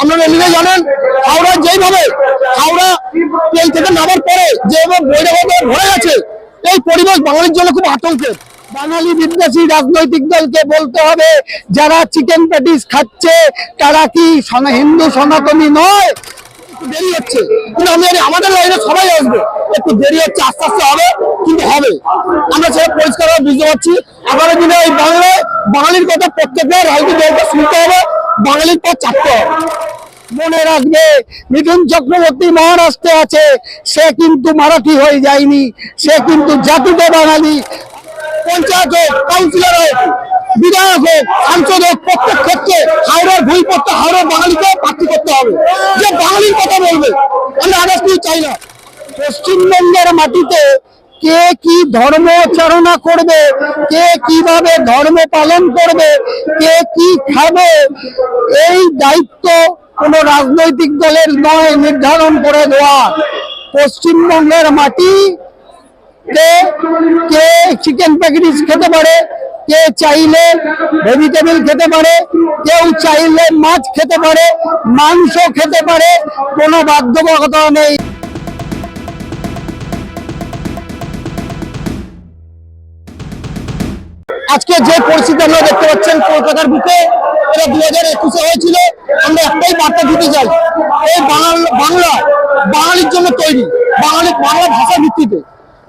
আপনারা এমনি জানেন, হাওড়া যেইভাবে, হাওড়া তেল থেকে নামার পরে যেভাবে বৈরাগত ভরে গেছে, এই পরিবেশ বাঙালির জন্য খুব আতঙ্কের। বাঙালি বিদ্বেষী রাজনৈতিক দলকে বলতে হবে, যারা চিকেন প্যাটিস খাচ্ছে, তারা কি হিন্দু সনাতনী নয়? দেরি হচ্ছে। কিন্তু আমি আমাদের লাইনে সবাই আসবে। একটু দেরি হচ্ছে, আস্তে আস্তে হবে, কিন্তু হবে। আমরা সেটা পরিষ্কারভাবে বুঝতে পারছি। আগামী দিনে এই বাংলায় বাঙালির কথা প্রত্যেকের রাজনৈতিক দলকে শুনতে হবে। বাঙালির পর চাপতে। মনে রাখবে, মিঠুন চক্রবর্তী মহারাষ্ট্রে আছে, সে কিন্তু মারাঠি হয়ে যায়নি, সে কিন্তু জাতিতে বাঙালি। পঞ্চায়েত হোক, কাউন্সিলর হোক, বিধায়ক হোক, সাংসদ হোক, প্রত্যেক ক্ষেত্রে হাওড়ার ভুল করতে হাওড়ার বাঙালিকে প্রার্থী করতে হবে। যে বাঙালির কথা বলবে, আমরা আদার্স চাই না। পশ্চিমবঙ্গের মাটিতে কে কি ধর্মচারণা করবে? কে কীভাবে ধর্ম পালন করবে? কে কি খাবে? এই দায়িত্ব কোন রাজনৈতিক দলের নয়, নির্ধারণ করে দেওয়া। পশ্চিমবঙ্গের মাটি কে কে চিকেন প্যাকেটিস খেতে পারে? কে চাইলে ভেজিটেবল খেতে পারে? কেউ চাইলে মাছ খেতে পারে? মাংস খেতে পারে? কোনো বাধ্যবাধকতা নেই। আজকে যে পরিস্থিতি আমরা দেখতে পাচ্ছেন, কলকাতার বুকে এটা দু হাজার একুশে হয়েছিল। আমরা একটাই বার্তা দিতে চাই, এই বাংলা বাঙালির জন্য তৈরি, বাঙালি বাংলা ভাষা ভিত্তিতে।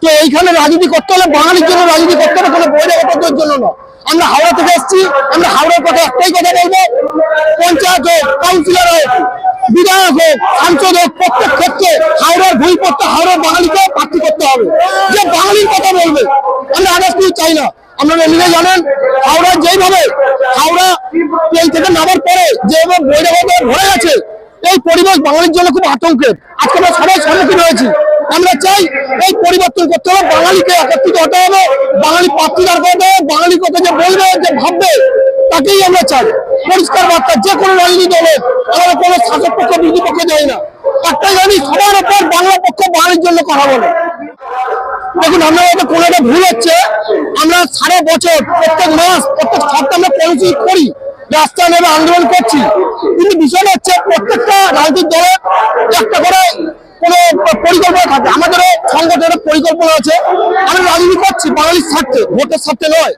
তো এইখানে রাজনীতি করতে হলে বাঙালির জন্য রাজনীতি করতে হবে, কোনো বহিরাগতদের জন্য না আমরা হাওড়া থেকে এসেছি, আমরা হাওড়ার কথা একটাই কথা বলব, পঞ্চায়েত হোক, কাউন্সিলর হোক, বিধায়ক হোক, সাংসদ হোক, প্রত্যেক ক্ষেত্রে হাওড়ার ভুল করতে হাওড়ার বাঙালিকে প্রার্থী করতে হবে। যে বাঙালির কথা বলবে, আমরা কিছু চাই না। আপনারা এমনি জানেন, হাওড়া যেইভাবে, হাওড়া তেল থেকে নামার পরে যেভাবে বৈরাগত ভরে গেছে, এই পরিবেশ বাঙালির জন্য খুব আতঙ্কের। আজকে আমরা সবাই সম্মুখীন হয়েছি আমরা চাই এই পরিবর্তন করতে হবে, বাঙালিকে একত্রিত হতে হবে, বাঙালি প্রার্থী দাঁড় করতে হবে বাঙালির কথা যে বলবে, যে ভাববে, তাকেই আমরা চাই। পরিষ্কার বার্তা, যে কোনো রাজনীতি দলের, আমরা কোনো শাসক পক্ষ, বিরোধী পক্ষ যাই না। একটাই জানি সবার উপর বাংলা পক্ষ, বাঙালির জন্য কথা বলে। দেখুন আমরা হয়তো কোনো একটা ভুল হচ্ছে আমরা সারা বছর, প্রত্যেক মাস, প্রত্যেক সপ্তাহে আমরা কর্মসূচি করি, রাস্তা নেমে আন্দোলন করছি। কিন্তু বিষয়টা হচ্ছে, প্রত্যেকটা রাজনৈতিক দলের একটা করে কোনো পরিকল্পনা থাকে। আমাদেরও সংগঠনের পরিকল্পনা আছে। আমরা রাজনীতি করছি, বাঙালির স্বার্থে, ভোটের স্বার্থে নয়।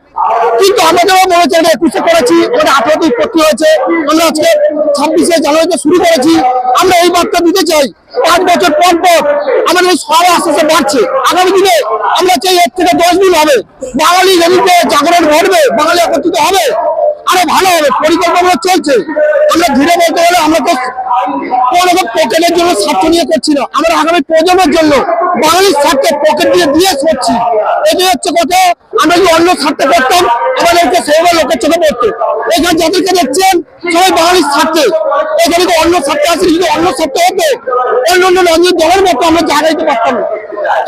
কিন্তু আমাদেরও মনে হচ্ছে একুশে করেছি আঠারোতে উৎপত্তি হয়েছে। আমরা আজকে ছাব্বিশে জানুয়ারিতে শুরু করেছি। আমরা এই বার্তা দিতে চাই, পাঁচ বছর পর পর আমাদের সবাই আস্তে আস্তে বাড়ছে। আগামী দিনে আমরা চাই এর থেকে দশ দিন হবে। বাঙালি যেদিকে জাগরণ ঘটবে, বাঙালি একত্রিত হবে। আরও ভালো হবে পরিকল্পনা চলছে। আমরা ধীরে বলতে গেলে আমরা পকেটের জন্য স্বার্থ নিয়ে করছি না। আমরা আগামী প্রজন্মের জন্য বাঙালির স্বার্থে পকেট দিয়ে দিয়ে করছি। এটাই হচ্ছে কথা। আমরা যদি অন্য স্বার্থে করতাম আমাদেরকে সেভাবে লোকের চোখে পড়তো। এখানে যাদেরকে দেখছেন, সবাই বাঙালির স্বার্থে এখানে তো অন্য স্বার্থে আছে যদি অন্য স্বার্থে হতো অন্য অন্য রাজ্যের দলের মতো আমরা জাগাইতে পারতাম না।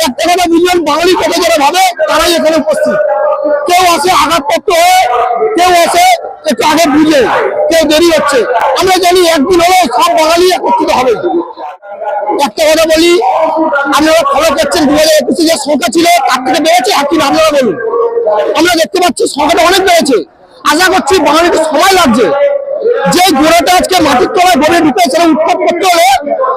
একটা কথা বুঝলেন বাঙালির কথা যারা ভাবে, তারাই এখানে উপস্থিত। কেউ আসে আঘাতপ্রাপ্ত হয়ে, কেউ আসে একটু আগে বুঝে, কেউ দেরি হচ্ছে। আমরা জানি একদিন হলেও সব বাঙালি একত্রিত হবে। একটা কথা বলি, আপনারা ফলো করছেন দু হাজার একুশে যে সংখ্যা ছিল, তার থেকে বেড়েছে, আর কি আপনারা বলুন? আমরা দেখতে পাচ্ছি সংখ্যাটা অনেক বেড়েছে। আশা করছি বাঙালিতে সময় লাগছে। যে গোড়াটা আজকে মাটির তলায় ভরে ঢুকে সেটা উৎখাত করতে হলে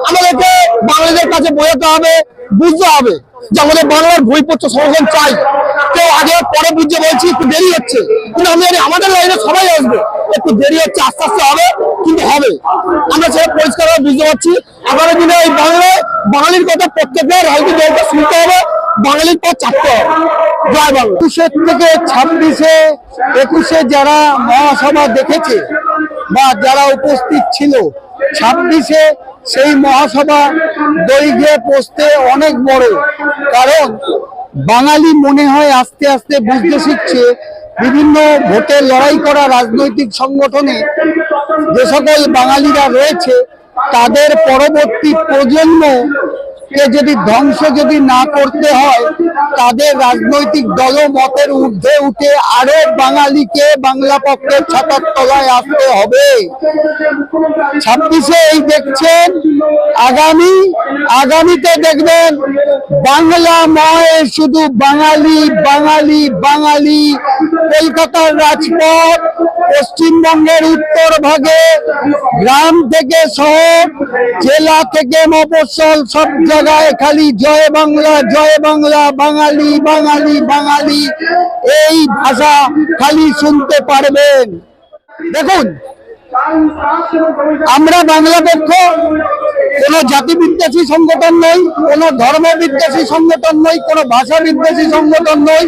আমাদেরকে বাঙালিদের কাছে বোঝাতে হবে, বুঝতে হবে যে আমাদের বাংলার বইপত্র সংরক্ষণ চাই। কেউ আগে পরে বুঝতে বলছি, একটু দেরি হচ্ছে। কিন্তু আমি জানি আমাদের লাইনে সবাই আসবে। একটু দেরি হচ্ছে, আস্তে আস্তে হবে, কিন্তু হবে। আমরা সেটা পরিষ্কারভাবে বুঝতে পারছি। আগামী দিনে এই বাংলায় বাঙালির কথা প্রত্যেকের রাজনৈতিক দলকে শুনতে হবে। বাঙালির পর চাপতে জয় বাংলা। একুশের থেকে ছাব্বিশে, একুশে যারা মহাসভা দেখেছে বা যারা উপস্থিত ছিল, ছাব্বিশে সেই মহাসভা দৈর্ঘ্যে পোস্তে অনেক বড়। কারণ বাঙালি মনে হয় আস্তে আস্তে বুঝতে শিখছে বিভিন্ন ভোটে লড়াই করা রাজনৈতিক সংগঠনে যে সকল বাঙালিরা রয়েছে, তাদের পরবর্তী প্রজন্ম কে যদি ধ্বংস যদি না করতে হয়, তাদের রাজনৈতিক দলমতের ঊর্ধ্বে উঠে আরও বাঙালিকে বাংলা পক্ষের ছাতার তলায় আসতে হবে। ছাব্বিশে এই দেখছেন, আগামী, আগামীতে দেখবেন বাংলা ময় শুধু বাঙালি বাঙালি বাঙালি। কলকাতার রাজপথ, পশ্চিমবঙ্গের উত্তর ভাগে, গ্রাম থেকে শহর, জেলা থেকে মফস্বল, সব জায়গায় খালি জয় বাংলা জয় বাংলা, বাঙালি বাঙালি বাঙালি। এই ভাষা খালি শুনতে পারবেন। দেখুন, আমরা বাংলা পক্ষ, কোন জাতি বিদ্বেষী সংগঠন নই, কোন ধর্ম বিদ্বেষী সংগঠন নই, কোন ভাষা বিদ্বেষী সংগঠন নই।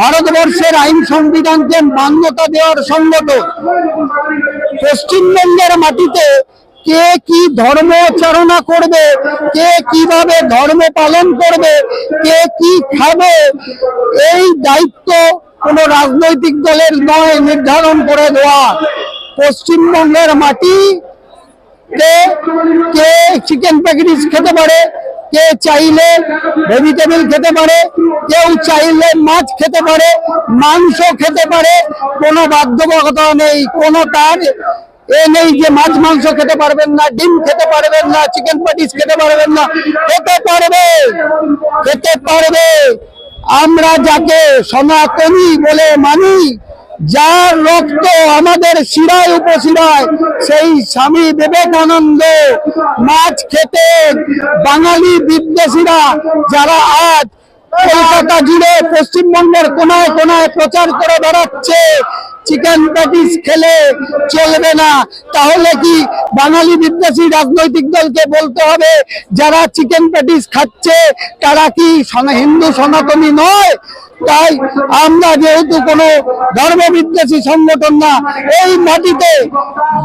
ভারতবর্ষের আইন সংবিধানকে মান্যতা দেওয়ার সংগঠন। পশ্চিমবঙ্গের মাটিতে কে কি ধর্ম চারণা করবে? কে কীভাবে ধর্ম পালন করবে? কে কি খাবে? এই দায়িত্ব কোন রাজনৈতিক দলের নয়, নির্ধারণ করে দেওয়া। পশ্চিমবঙ্গের মাটি কে? কে চিকেন প্যাকেটিস খেতে পারে? কে চাইলে ভেজিটেবল খেতে পারে? কেউ চাইলে মাছ খেতে পারে? মাংস খেতে পারে? কোনো বাধ্যবাধকতা নেই, কোনো তার এ নেই যে মাছ, মাংস খেতে পারবেন না, ডিম খেতে পারবেন না চিকেন প্যাটিস খেতে পারবেন না, খেতে পারবে খেতে পারবে। আমরা যাকে সনাতনী বলে মানি, যার রক্ত আমাদের শিরায় উপশিরায়, সেই স্বামী বিবেকানন্দ মাছ খেতে বাঙালি বিদ্বেষীরা যারা আজ কলকাতা জুড়ে পশ্চিমবঙ্গের কোনায় কোনায় প্রচার করে বেড়াচ্ছে চিকেন প্যাটিস খেলে চলবে না। তাহলে কি বাঙালি বিদ্বেষী রাজনৈতিক দলকে বলতে হবে, যারা চিকেন প্যাটিস খাচ্ছে, তারা কি হিন্দু সনাতনী নয়? তাই আমরা যেহেতু কোনো ধর্ম বিদ্বেষী সংগঠন না, এই মাটিতে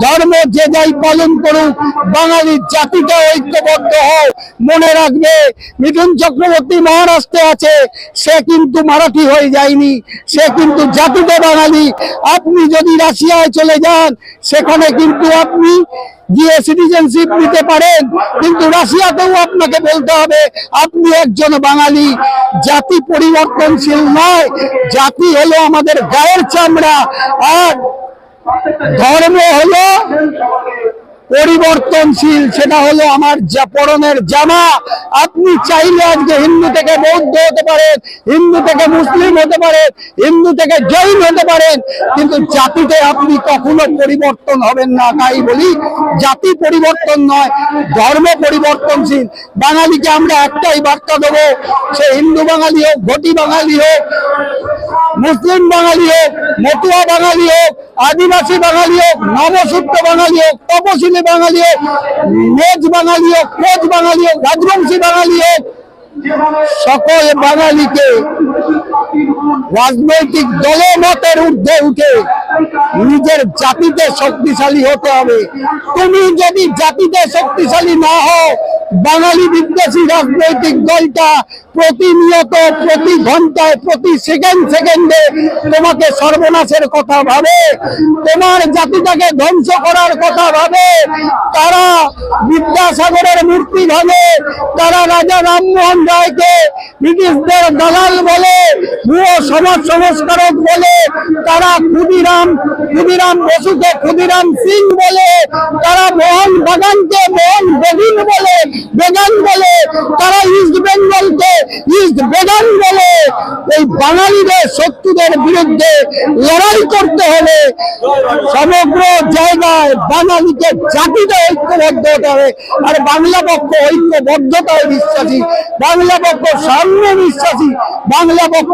ধর্ম যে যাই পালন করুক বাঙালির জাতিটা ঐক্যবদ্ধ হোক মনে রাখবে, মিঠুন চক্রবর্তী মহারাষ্ট্রে আছে, সে কিন্তু মারাঠি হয়ে যায়নি, সে কিন্তু জাতিতে বাঙালি। আপনি যদি রাশিয়ায় চলে যান, সেখানে কিন্তু আপনি গিয়ে সিটিজেনশিপ নিতে পারেন, কিন্তু রাশিয়াতেও আপনাকে বলতে হবে, আপনি একজন বাঙালি, জাতি পরিবর্তনশীল নয়, জাতি হলো আমাদের গায়ের চামড়া, আর ধর্ম পরিবর্তনশীল, সেটা হলো আমার পরনের জামা। আপনি চাইলে আজকে হিন্দু থেকে বৌদ্ধ হতে পারেন, হিন্দু থেকে মুসলিম হতে পারেন, হিন্দু থেকে জৈন হতে পারেন, কিন্তু জাতিতে আপনি কখনো পরিবর্তন হবেন না, তাই বলি, জাতি পরিবর্তন নয়, ধর্ম পরিবর্তনশীল। বাঙালিকে আমরা একটাই বার্তা দেবো, সে হিন্দু বাঙালি হোক ঘটি বাঙালি হোক, মুসলিম বাঙালি হোক, মতুয়া বাঙালি হোক, আদিবাসী বাঙালি হোক, নবসূত্র বাঙালি হোক, তপশিলি বাঙালি হোক মেজ বাঙালি হোক কোচ বাঙালি হোক রাজবংশী বাঙালি হোক সকল বাঙালিকে রাজনৈতিক দলমতের ঊর্ধ্বে উঠে নিজের জাতিতে শক্তিশালী হতে হবে। তুমি যদি জাতিতে শক্তিশালী না হও, বাঙালি বিদ্বেষী রাজনৈতিক দলটা প্রতিনিয়ত প্রতি ঘন্টায়, প্রতি সেকেন্ড, সেকেন্ডে তোমাকে সর্বনাশের কথা ভাবে, তোমার জাতিটাকে ধ্বংস করার কথা ভাবে, তারা বিদ্যাসাগরের মূর্তি ভাবে তারা রাজা রামমোহন রায়কে ব্রিটিশদের দালাল বলে name. সমাজ সংস্কারক বলে, তারা ক্ষুদিরাম ক্ষুদিরাম বসুকে ক্ষুদিরাম সিং বলে, তারা মোহন বাগানকে মোহন বেগিন বলে, বেগান বলে, তারা ইস্ট বেঙ্গলকে ইস্ট বেগান বলে। এই বাঙালিদের, শত্রুদের বিরুদ্ধে লড়াই করতে হবে। সমগ্র জায়গায় বাঙালিকে জাতিতে ঐক্যবদ্ধ হতে হবে, আর বাংলা পক্ষ ঐক্যবদ্ধতায় বিশ্বাসী, বাংলা পক্ষ সাম্যে বিশ্বাসী বাংলা পক্ষ